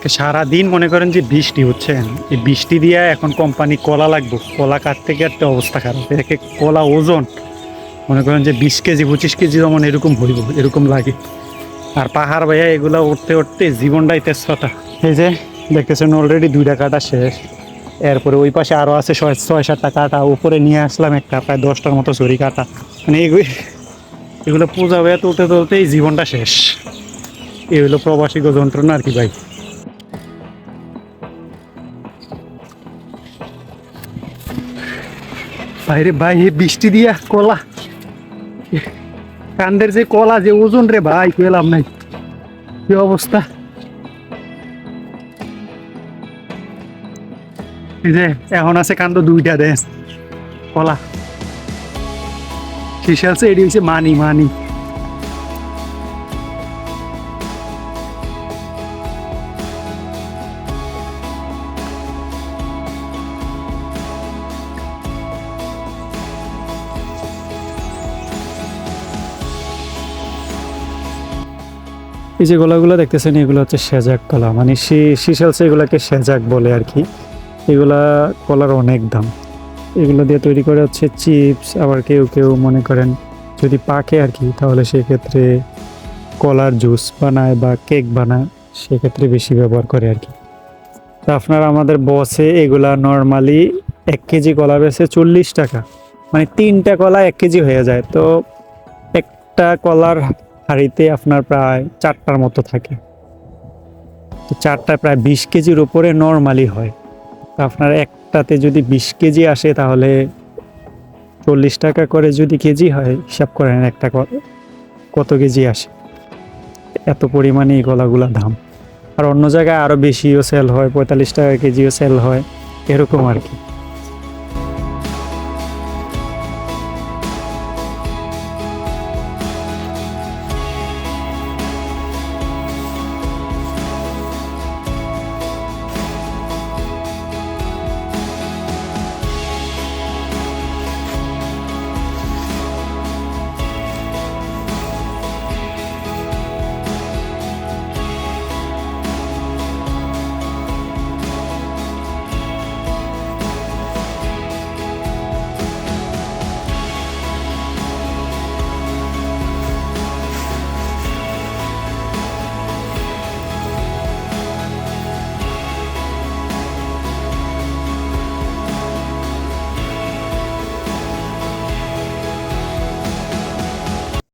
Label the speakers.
Speaker 1: আজকে সারা দিন মনে করেন যে বৃষ্টি হচ্ছে এই বৃষ্টি দিয়ে এখন কোম্পানি কলা লাগবে। কলা কাটতে কাটতে অবস্থা খারাপ। একে কলা ওজন মনে করেন যে বিশ কেজি, পঁচিশ কেজি যেমন এরকম হইব, এরকম লাগে। আর পাহাড় ভাইয়া এগুলা উঠতে উঠতে জীবনটাই তেজপাতা। এই যে দেখতেছেন অলরেডি দুইটা কাটা শেষ। এরপরে ওই পাশে আরও আছে ছয় ছয়, সাতটা কাটা। উপরে নিয়ে আসলাম একটা, প্রায় দশটার মতো চুরি কাটা। মানে এগুলো এগুলো পূজা হয়ে তুলতে তুলতেই জীবনটা শেষ। এই হলো প্রবাসী যন্ত্রণা আর কি ভাই। বাইরে ভাই হে বৃষ্টি দিয়া কলা। কান্দের যে কলা, যে ওজন রে ভাই পেলাম নাই। কি অবস্থা? যে, এখন আছে কান্দ দুইটা দেশ কলা। শিশালছে এটি হয়েছে মানি মানি। এই যে গোলাগুলো দেখতেছেন, এগুলো হচ্ছে সেজাক কলা। মানে শিশালসে এগুলাকে সেজাক বলে আর কি। এগুলা কলার অনেক দাম। এগুলো দিয়ে তৈরি করে হচ্ছে চিপস, আবার কেউ কেউ মনে করেন যদি পাকে আর কি, তাহলে সেক্ষেত্রে কলার জুস বানায় বা কেক বানায়, সেক্ষেত্রে বেশি ব্যবহার করে আর কি। তা আপনার আমাদের বসে এগুলা নর্মালি এক কেজি কলা বেছে চল্লিশ টাকা। মানে তিনটা কলা এক কেজি হয়ে যায়। তো একটা কলার হাঁড়িতে আপনার প্রায় চারটার মতো থাকে। তো চারটায় প্রায় বিশ কেজির উপরে নর্মালি হয়। তো আপনার একটাতে যদি বিশ কেজি আসে তাহলে চল্লিশ টাকা করে যদি কেজি হয়, হিসাব করেন একটা কত কেজি আসে? এত পরিমাণে এই গলাগুলা দাম। আর অন্য জায়গায় আরও বেশিও সেল হয়, পঁয়তাল্লিশ টাকা কেজিও সেল হয়, এরকম আর কি।